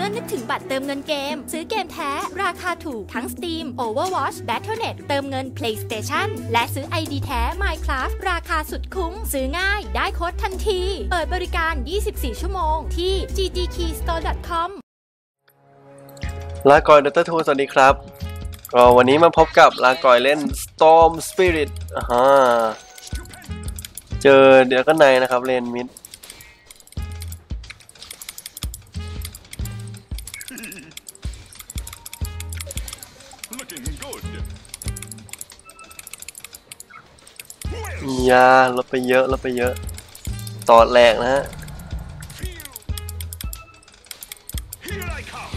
มื่อนึกถึงบัตรเติมเงินเกม ซื้อเกมแท้ ราคาถูกทั้ง Steam, Overwatch, Battle.net เติมเงิน PlayStation และซื้อ ID แท้ Minecraft ราคาสุดคุ้ม ซื้อง่ายได้โค้ดทันที เปิดบริการ 24 ชั่วโมง ที่ ggkeystore.com ลากอยดัตเตอร์ทูสวัสดีครับก็วันนี้มาพบกับลากอยเล่น Storm Spirit อ่าเจอเดี๋ยวก็ในนะครับเลนมิด Looking good. ยาลดไปเยอะลดไปเยอะ ตอดแหลกนะฮะ Here I come.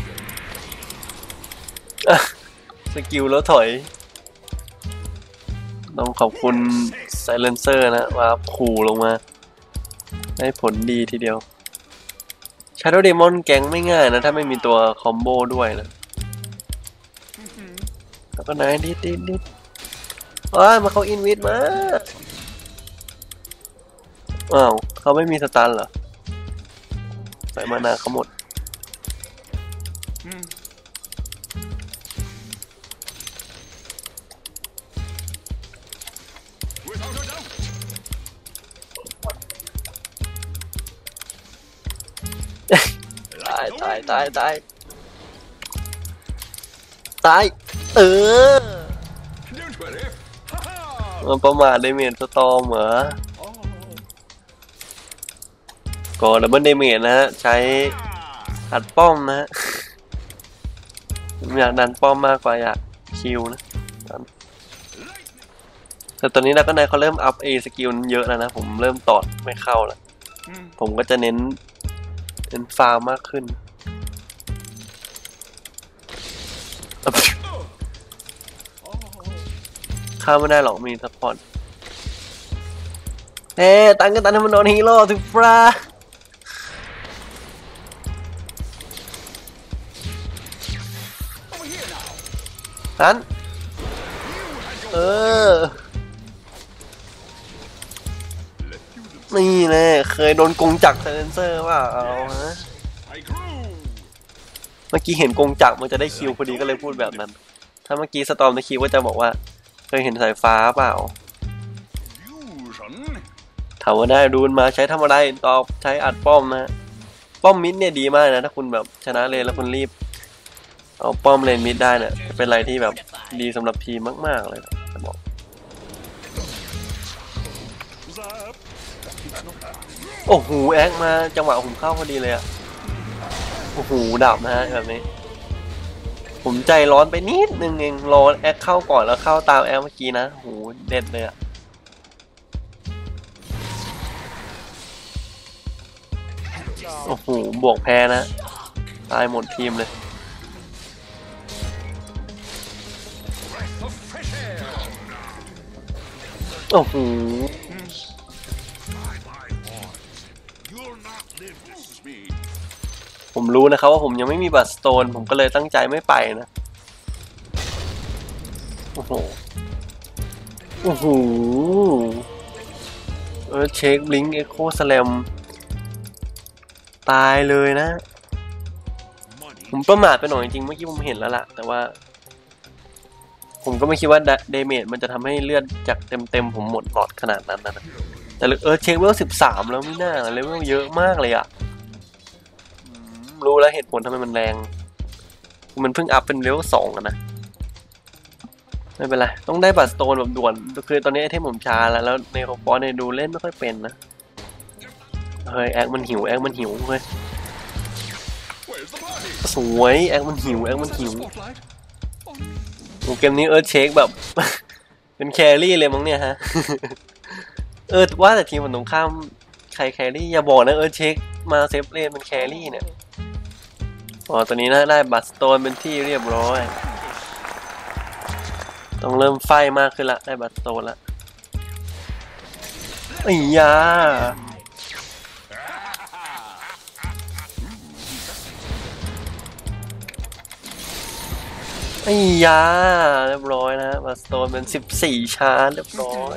สกิลแล้วถอย ต้องขอบคุณ Silencer นะว่าขู่ลงมาได้ผลดีทีเดียว Shadow Demon แก๊งไม่ง่ายนะ ถ้าไม่มีตัวคอมโบด้วยนะ แล้วก็นายดิดดิดดิดเอ้ยมาเขาอินวิดมาอ้าวเขาไม่มีสตันเหรอใส่มานาเขาหมด Without a doubt. ตายตายตายตายตาย เออมันประมาทเดเมจสตอมเหรอ Oh. ก็ดับเบิลเดเมจนะฮะ ใช้อัดป้อมนะฮะผมอยากดันป้อมมากกว่าอยากคิวนะแต่ตอนนี้นะก็นายเขาเริ่มอัพเอสกิลเยอะแล้วนะ ผมเริ่มตอดไม่เข้าแล้ว ผมก็จะเน้นเน้นฟาร์มมากขึ้นาไม่ได้หรอกมีซัพพอร์ตเฮ้ตังกันตันให้มันโดนฮีโร่ถึงฟรา Over here now. นั้นเออ นี่แน่เคยโดนกงจักรไซเลนเซอร์ว่าเอาฮะเมื่อกี้เห็นกงจักมันจะได้คิวพอดีก็เลยพูดแบบนั้น ถ้าเมื่อกี้สตอมในคิวก็จะบอกว่า เคยเห็นสายฟ้าเปล่า Fusion. ถามว่าได้ดูนมาใช้ทำอะไรตอบใช้อัดป้อมนะป้อมมิดเนี่ยดีมากนะ ถ้าคุณแบบชนะเลนแล้วคุณรีบ เอาป้อมเลนมิดได้เนี่ยจะเป็นอะไรที่แบบดีสำหรับทีมมาก ๆ เลยนะจะบอก Zap. โอ้โหแอคมาจังหวะผมเข้าพอดีเลยอะโอ้โหดับนะฮะแบบนี้ ผมใจร้อนไปนิดนึงเองรอแอคเข้าก่อนแล้วเข้าตามแอคเมื่อกี้นะโหเด็ดเลยอะโอ้โห บวกแพ้นะ ตายหมดทีมเลย โอ้โห รู้นะครับว่าผมยังไม่มีบัตรสโตน ผมก็เลยตั้งใจไม่ไปนะ โอ้โห โอ้โห เออเช็คบลิงเอ็กโคสแลม ตายเลยนะ ผมประมาทไปหน่อยจริงเมื่อกี้ผมเห็นแล้วล่ะ แต่ว่า ผมก็ไม่คิดว่าเดเมจมันจะทำให้เลือดจากเต็มๆผมหมดหลอดขนาดนั้นนะแต่เออเช็คเวลสิบสามแล้วไม่น่าเลเวลเยอะมากเลยอะ รู้แล้วเหตุผลทำไมมันแรง มันเพิ่งอัพเป็นเลเวลสองอะนะ ไม่เป็นไร ต้องได้บัตรสโตนแบบด่วน คือตอนนี้ไอเทมผมช้าแล้วแล้วในของฟอนเนี่ยดูเล่นไม่ค่อยเป็นนะ เฮ้ยแอคมันหิวแอคมันหิวเฮ้ยสวยแอคมันหิวแอคมันหิวโอ้เกมนี้เออเช็คแบบ เป็นแครี่เลยมั้งเนี่ยฮะ เออว่าแต่ทีมมันตรงข้ามใครแครี่อย่าบอกนะเออเช็คมาเซฟเลนเป็นแครี่เนี่ย อ๋อตอนนี้นะได้บัตรสโตนเป็นที่เรียบร้อย ต้องเริ่มไฟมากขึ้นละ ได้บัตรสโตนละไอ้ยาไอ้ยาเรียบร้อยนะบัตรสโตนเป็นสิบสี่ชาร์จเรียบร้อย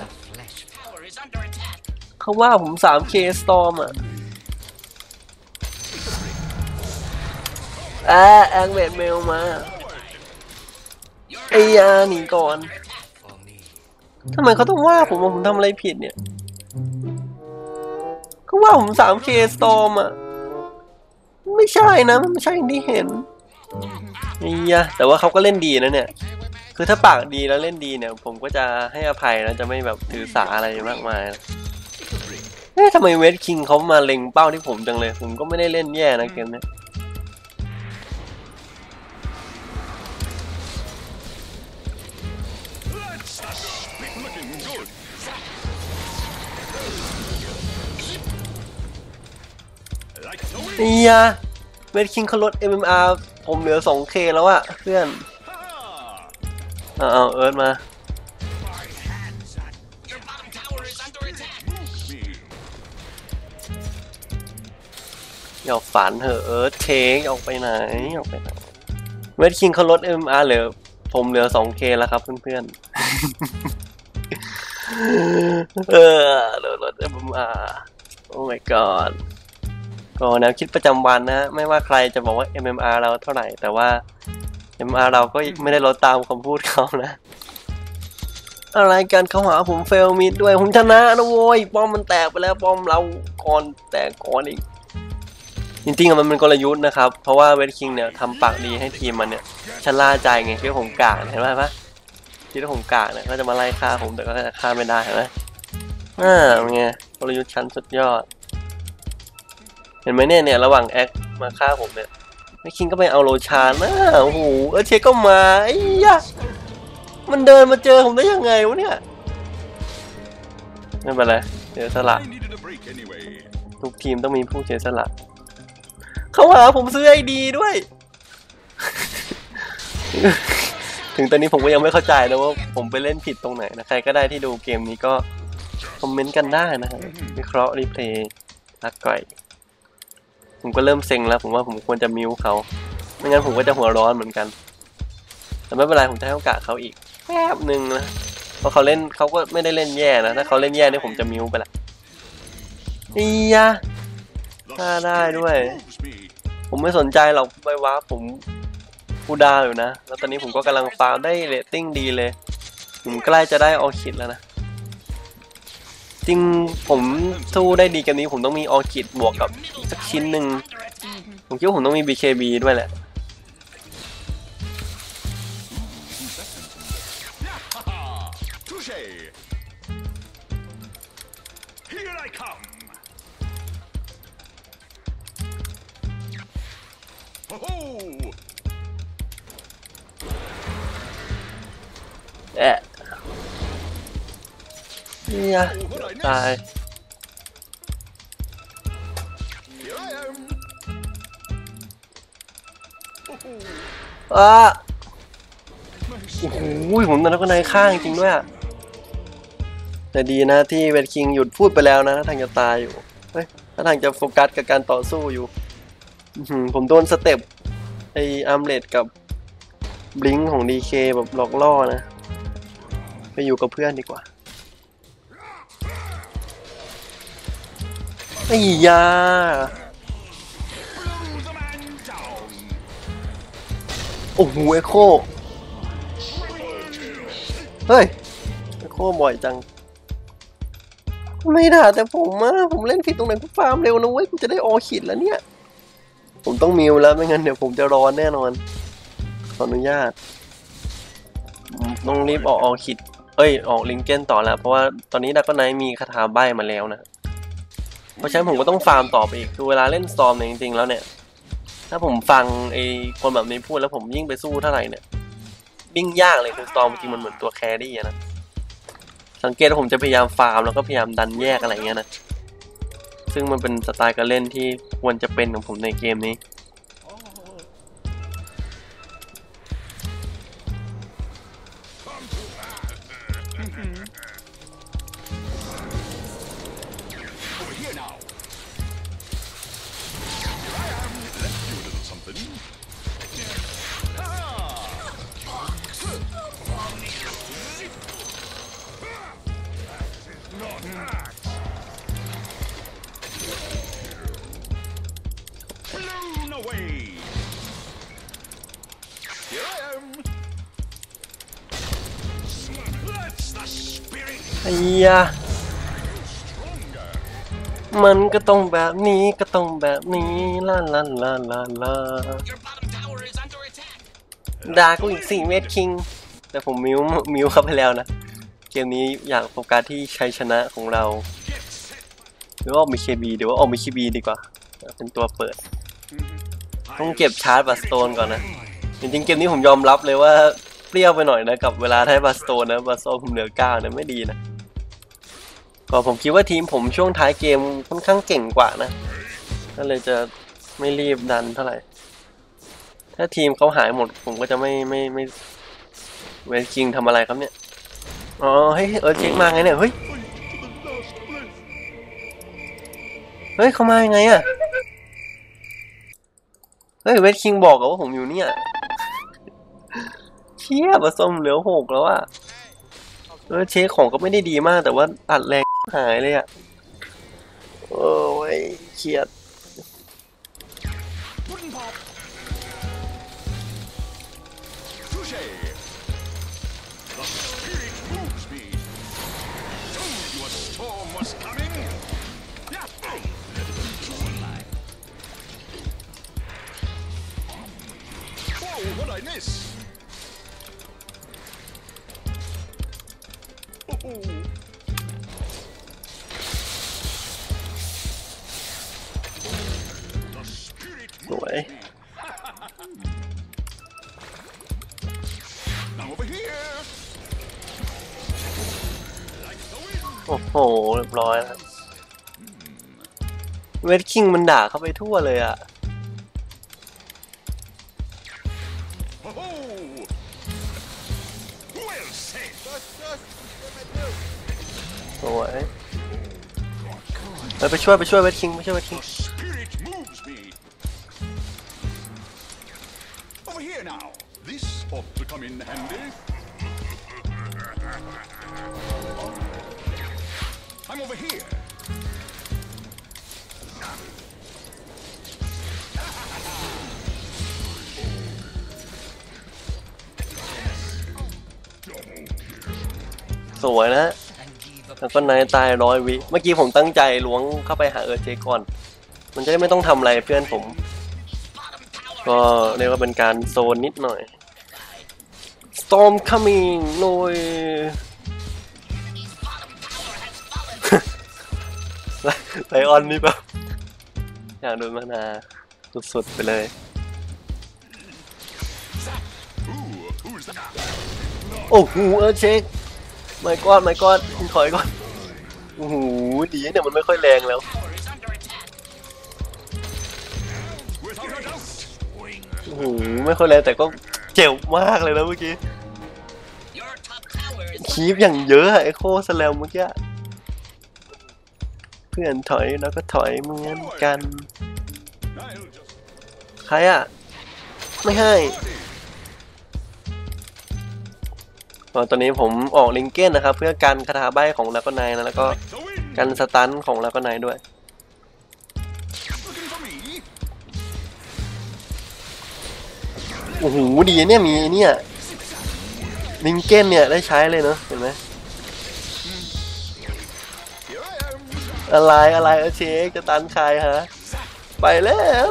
เขาว่าผม 3K Storm อะ อาแองเวดเมลมาไอ้ยาหนีก่อนทำไมเขาต้องว่าผมว่าผมทำอะไรผิดเนี่ยเขาว่าผม 3K Storm อะ ไม่ใช่นะมันไม่ใช่อย่างที่เห็นไอ้ยาแต่ว่าเขาก็เล่นดีนะเนี่ย คือถ้าปากดีแล้วเล่นดีเนี่ย ผมก็จะให้อภัยนะจะไม่แบบถือสาอะไรมากมายนะเอ๊ะทำไมเวสคิงเขามาเล็งเป้าที่ผมจังเลย ผมก็ไม่ได้เล่นแย่นะเกมเนี้ ย Like the wind. ไอ้ยเวสคิงเขาลด MMR ผมเหลือ 2K แล้วอะเพื่อนเอาเอิร์ธมา อย่าฝันเถอะเอิร์ธเทคออกไปไหนออกไปไหนเวทคิงเขาลด MR เหลือ ผมเหลือ 2K แล้วครับเพื่อนๆ เออลือลด MR โอ้ my god ก็แนวคิดประจำวันนะฮะไม่ว่าใครจะบอกว่า MMR เราเท่าไหร่ แต่ว่า MR เราก็ไม่ได้ลดตามคำพูดเขานะ อะไรกันเขาหาผมเฟลมิดด้วยผมชนะนะโว้ยป้อมมันแตกไปแล้วป้อมเราก่อนแตกก่อนอีก จริงๆมันเป็นกลยุทธ์นะครับ เพราะว่าเวทคิงเนี่ยทำปากดีให้ทีมมันเนี่ยชะล่าใจไงคิดว่าผมกากเห็นไหมปะคิดว่าผมกากเนี่ยก็จะมาไล่ฆ่าผมแต่ก็ฆ่าไม่ได้เห็นไหมอ่าเป็นไงกลยุทธ์ชั้นสุดยอด เห็นไหมเนี่ยเนี่ยระหว่างแอคมาฆ่าผมเนี่ยเวทคิงก็ไปเอาโลชานนะโอ้โหเออเชก็มาไอ้ยะมันเดินมาเจอผมได้ยังไงวะเนี่ยไม่เป็นไรเดี๋ยสละทุกทีมต้องมีผู้เสียสละเขาหาผมซื้อไอดีด้วย ถึงตอนนี้ผมก็ยังไม่เข้าใจนะว่าผมไปเล่นผิดตรงไหนนะใครก็ได้ที่ดูเกมนี้ก็คอมเมนต์กันได้นะฮะวิเคราะห์รีเพลย์รักก่อย ผมก็เริ่มเซ็งแล้ว ผมว่าผมควรจะมิวเขา ไม่งั้นผมก็จะหัวร้อนเหมือนกัน แต่ไม่เป็นไรผมจะให้โอกาสเขาอีกแป๊บหนึ่งนะเพราะเขาเล่นเขาก็ไม่ได้เล่นแย่นะถ้าเขาเล่นแย่เนี่ยผมจะมิวไปละอียะ The Ah, ได้ด้วย ผมไม่สนใจหรอกไปว้าผมกูดาวอยู่นะ แล้วตอนนี้ผมก็กำลังฟาร์มได้เรตติ้งดีเลย ผมใกล้จะได้ออคิดแล้วนะ จริงผมสู้ได้ดีกันนี้ผมต้องมีออคิดบวกกับอีกสักชิ้นหนึ่งผมคิดว่าผมต้องมี BKB ด้วยแหละ Ha! เนี่ยตายอ้า My โอ้โหผมตอนนั้นก็ในข้างจริงด้วยอะแต่ดีนะที่เวทคิงหยุดพูดไปแล้วนะถ้าทางจะตายอยู่เฮ้ยถ้าทางจะโฟกัสกับการต่อสู้อยู่ผมโดนสเต็ปไออัมเลดกับบลิงของดีเคแบบหลอกล่อนะ ไปอยู่กับเพื่อนดีกว่า ไอ้ยาโอ้โหเอโคเฮ้ยเอโคบ่อยจัง ไม่ด่าแต่ผมอะผมเล่นผิดตรงไหนกูฟาร์มเร็วนะเว้ยกูจะได้ออขิดแล้วเนี่ย ผมต้องมิวแล้วไม่งั้นเดี๋ยวผมจะร้อนแน่นอน ขออนุญาตต้องรีบออกออขิดเอ้ย ออกลิงเก้นต่อแล้ว เพราะว่าตอนนี้ดักก็ไนมีคาถาใบมาแล้วนะ เพราะฉะนั้นผมก็ต้องฟาร์มต่อไปอีกคือเวลาเล่นสตอมเนี่ยจริงๆแล้วเนี่ย ถ้าผมฟังไอ้คนแบบนี้พูดแล้วผมยิ่งไปสู้เท่าไหร่เนี่ยยิ่งยากเลยคือสตอมจริงมันเหมือนตัวแครี่อะนะสังเกตว่าผมจะพยายามฟาร์มแล้วก็พยายามดันแยกอะไรเงี้ยนะซึ่งมันเป็นสไตล์การเล่นที่ควรจะเป็นของผมในเกมนี้ ไอ้ยามันก็ต้องแบบนี้ก็ต้องแบบนี้ลาลาลาลาลาด่ากูอีกสี่เมตรคิง แต่ผมมิวมิวเข้าไปแล้วนะ เกมนี้อยากโฟกัสที่ชัยชนะของเราหรือว่าออกมีเคบีเดี๋ยวว่าออกมีเคบีดีกว่า เป็นตัวเปิด ต้องเก็บชาร์จบัสโตนก่อนนะ จริงๆเกมนี้ผมยอมรับเลยว่าเปรี้ยวไปหน่อยนะกับเวลาได้บัสโตนนะบัสโตนผมเหลือเก้าเนี่ยไม่ดีนะ ก็ผมคิดว่าทีมผมช่วงท้ายเกมค่อนข้างเก่งกว่านะ ก็เลยจะไม่รีบดันเท่าไหร่ ถ้าทีมเขาหายหมดผมก็จะไม่ไม่ไม่เวทคิงทำอะไรครับเนี่ย อ๋อเฮ้ยเออเช็คมาไงเนี่ย เฮ้ย เฮ้ยเขามายังไงอะเฮ้ยเวทคิงบอกอะว่าผมอยู่เนี่ยเชี่ยผสมเหลือหกแล้วอะเออเช็คของก็ไม่ได้ดีมากแต่ว่าอัดแรง หายเลยอะโอ้ยเครียด สวยโอ้โห เรียบร้อยแล้วเวทคิงมันด่าเข้าไปทั่วเลยอะ Oh. Well said. สวยเฮ้ยไปช่วยไปช่วยเวทคิงไปช่วยเวทคิง Over here now. This ought to come in handy. I'm over here. สวยนะ แล้วก็นายตายร้อยวิ เมื่อกี้ผมตั้งใจล้วงเข้าไปหาเออเจก่อน มันจะได้ไม่ต้องทำอะไรเพื่อนผม ก็เรียกว่าเป็นการโซนนิดหน่อย Storm coming ลุยไลออนนี่แบบอยากโดนมานาสุดๆไปเลยโอ้โหเออเช็คไม่กอดไม่กอดคุณถอยก่อนโอ้โหดีเนี่ยมันไม่ค่อยแรงแล้ว โหไม่ค่อยแรงแต่ก็เจ็บมากเลยนะเมื่อกี้คีบอย่างเยอะอะไอโคสแลมเมื่อกี้เพื่อนถอยแล้วก็ถอยเหมือนกัน ใครอะ ไม่ให้ตอนนี้ผมออกลิงเก้นนะครับ เพื่อกันคาถาใบของลาก็นายนะแล้วก็กันสตันของลาก็นายด้วย อ้โหดีเนี่ยมีเนี่ยลิงเก้นเนี่ยได้ใช้เลยเนอะเห็นไหมอะไรอะไรเอเชคจะตันใครฮะ ไปแล้ว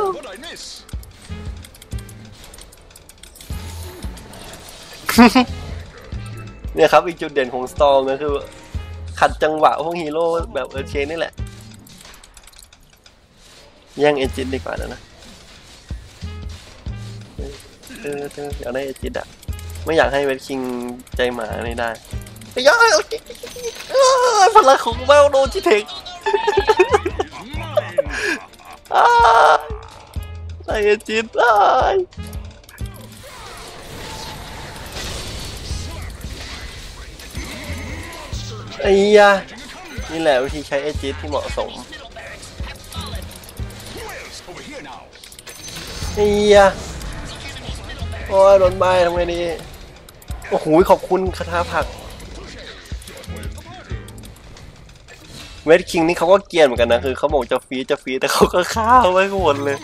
เนี่ยครับอีกจุดเด่นของสตอมก็คือ ขัดจังหวะพวกฮีโร่แบบเอเชนนี่แหละ แย่งเอจินดีกว่านะนะ เออเอออยากได้เอจินอะไม่อยากให้เวทคิงใจหมาไม่ได้ไอ้ยาเอ้ยพลังของเบลโดนจิเทค Mine. อ้ายไอ้เอจินอ้ายไอ้ยานี่แหละวิธีใช้เอจิตที่เหมาะสมไอ้ยา อ้ยโดนใบทำไงดีโอ้โหขอบคุณคาถาผักเวทคิงนี่เขาก็เกรียนเหมือนกันนะคือเขาบอกจะฟีจะฟีแต่เขาก็ฆ่าไว้หมดเลย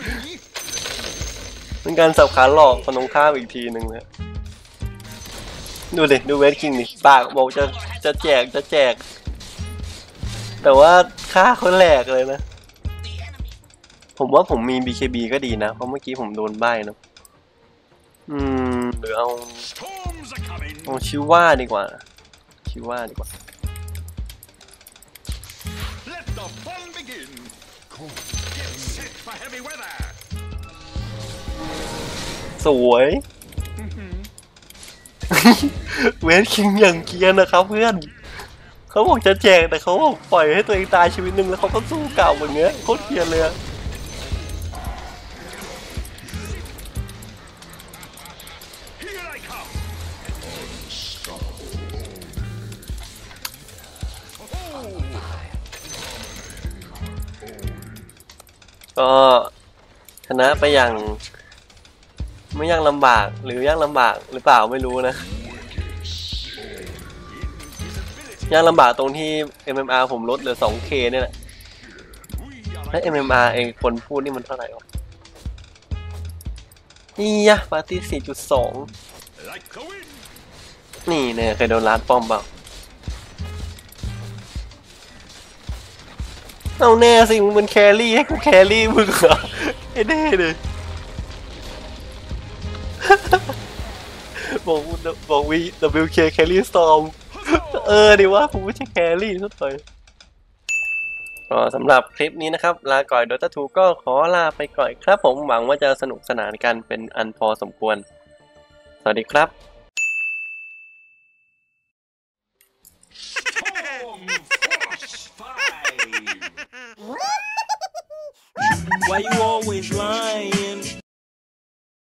เป็นการสับขาหลอกคนตรงข้ามอีกทีหนึ่งเลยดูดิดูเวสคิงดิปากบอกจะจะแจกจะแจก แต่ว่าค่าเขาแหลกเลยนะ ผมว่าผมมี BKB ก็ดีนะ เพราะเมื่อกี้ผมโดนใบ้เนะ อืมหรือเอา Storms are coming. เอาชิว่าดีกว่า ชิว่าดีกว่า Let the fun begin. Get set for heavy weather. สวย เวสคิงอย่างเกรียร์นะครับเพื่อน เขาบอกจะแจกแต่เขาบอกปล่อยให้ตัวเองตายชีวิตหนึ่งแล้วเขาก็สู้เก่าอย่างเงี้ยโคตรเกรียร์เลย ก็ชนะไปอย่าง ไม่ยากลำบากหรือยากลำบากหรือเปล่าไม่รู้นะยากลำบากตรงที่ MMR ผมลดเหลือ 2K เนี่ยแหละแล้ว MMR เองคนพูดนี่มันเท่าไหร่วะนี่ยะปาร์ตี้4.2 นี่เนี่ยเคยโดนร้านป้อมเปล่า เอาแน่สิมึงเป็นแครี่ให้กูแครี่มึงเหรอไอ้เน่เลยบอกกูบอกวี WK แครี่สตอมเออดีว่าผมไม่ใช่แครี่สักหน่อยก็สำหรับคลิปนี้นะครับ ลาก่อย Dota 2ก็ขอลาไปก่อนครับผมหวังว่าจะสนุกสนานกันเป็นอันพอสมควร สวัสดีครับ Why you always lying?